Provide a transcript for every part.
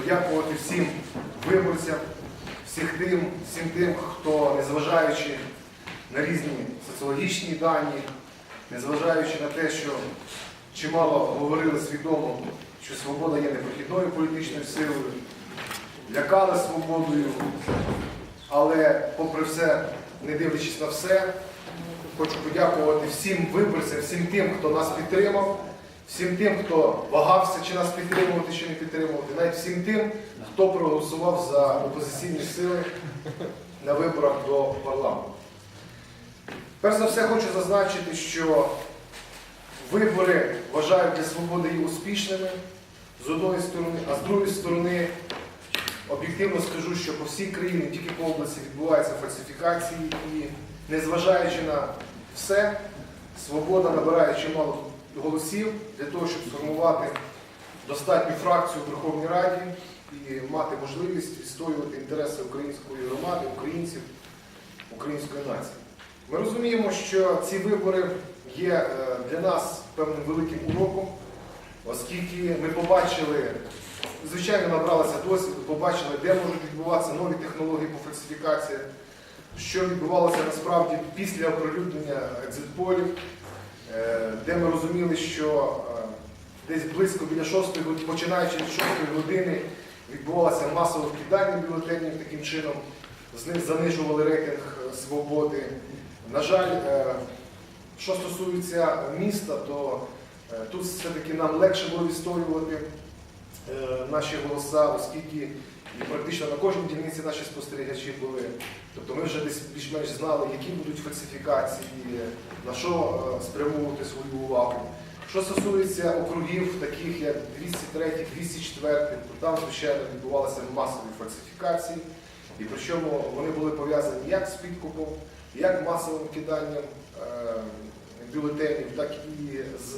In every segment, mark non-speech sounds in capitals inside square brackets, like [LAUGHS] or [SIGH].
подякувати всім виборцям, всіх тим, всім тим, хто, незважаючи на різні соціологічні дані, незважаючи на те, що чимало говорили свідомо, що свобода є непрохідною політичною силою, лякали свободою, але попри все, не дивлячись на все, хочу подякувати всім виборцям, всім тим, хто нас підтримав, всім тим, хто вагався, чи нас підтримувати, чи не підтримувати, навіть всім тим, хто проголосував за опозиційні сили на виборах до парламенту. Перш за все хочу зазначити, що вибори вважають для свободи є успішними з одної сторони, а з другої сторони об'єктивно скажу, що по всій країні, тільки по області, відбуваються фальсифікації і незважаючи на все, свобода набирає чимало голосів для того, щоб сформувати достатню фракцію в Верховній Раді і мати можливість відстоювати інтереси української громади, українців, української нації. Ми розуміємо, що ці вибори є е, для нас певним великим уроком, оскільки ми побачили, звичайно, набралися досвіду, побачили, де можуть відбуватися нові технології по фальсифікаціях, що відбувалося насправді після оприлюднення екзитполів, де ми розуміли, що е, десь близько біля 6 години, починаючи від 6 години, відбувалося масове вкидання бюлетенів таким чином, з них занижували рейтинг е, свободи. На жаль, е, що стосується міста, то е, тут все-таки нам легше було відстоювати е, наші голоса, оскільки і практично на кожній дільниці наші спостерігачі були. Тобто ми вже десь більш-менш знали, які будуть фальсифікації, на що е, спрямовувати свою увагу. Що стосується округів, таких як 203, 204, то там, звичайно, відбувалися масові фальсифікації, і причому вони були пов'язані як з підкупом, як масовим киданням е, бюлетенів, так і з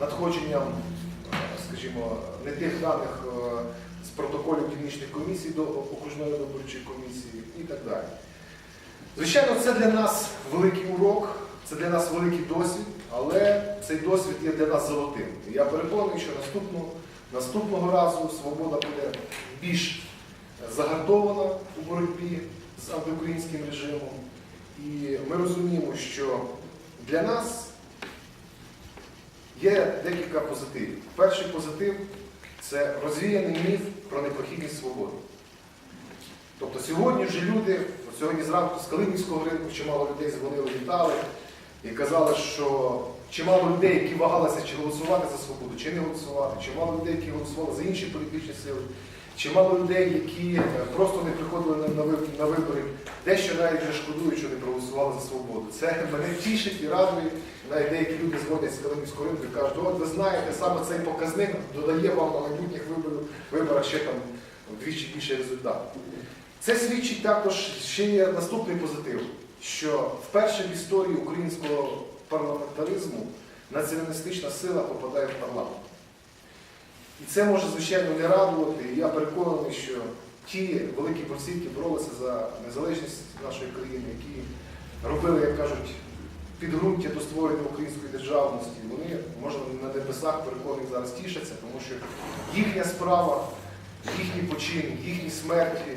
надходженням, е, скажімо, не тих даних протоколів дільничних комісій до окружної виборчої комісії і так далі. Звичайно, це для нас великий урок, це для нас великий досвід, але цей досвід є для нас золотим. І я переконаний, що наступного, наступного разу свобода буде більш загартована у боротьбі з антиукраїнським режимом. І ми розуміємо, що для нас є декілька позитивів. Перший позитив це розвіяний міф про непрохідність свободи. Тобто сьогодні вже люди, сьогодні зранку з Калинівського ринку чимало людей дзвонили, вітали і казали, що чимало людей, які вагалися чи голосувати за свободу, чи не голосувати, чимало людей, які голосували за інші політичні сили, чимало людей, які е, просто не приходили на- вибори, дещо навіть вже шкодують, що не проголосували за свободу. Це [LAUGHS] мене тішить і радує. Навіть деякі люди дзвонять з Калинівського ринку і кажуть, от ви знаєте, саме цей показник додає вам на майбутніх виборах, ще там вдвічі більше результат. Це свідчить також ще є наступний позитив, що вперше в історії українського парламентаризму націоналістична сила попадає в парламент. І це може, звичайно, не радувати. І я переконаний, що ті великі борці, які боролися за незалежність нашої країни, які робили, як кажуть, підґрунтя до створення української державності, вони, може, на небесах переконаний зараз тішаться, тому що їхня справа, їхні почини, їхні смерті,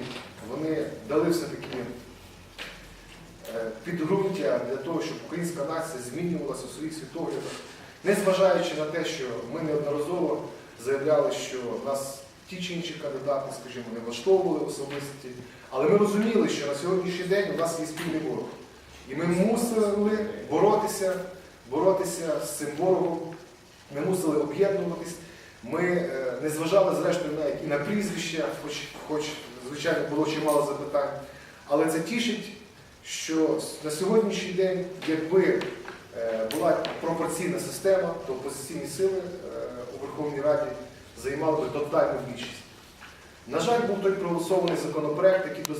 вони дали все-таки підґрунтя для того, щоб українська нація змінювалася у своїх світоглядах, незважаючи на те, що ми неодноразово заявляли, що нас ті чи інші кандидати, скажімо, не влаштовували особисті, але ми розуміли, що на сьогоднішній день у нас є спільний ворог. І ми мусили боротися, боротися з цим ворогом, ми мусили об'єднуватись. Ми е, не зважали, зрештою, навіть і на прізвища, хоч, хоч, звичайно, було чимало запитань. Але це тішить, що на сьогоднішній день, якби е, була пропорційна система, то опозиційні сили е, у Верховній Раді займали би тотальну більшість. На жаль, був той проголосований законопроект, який дозволяє.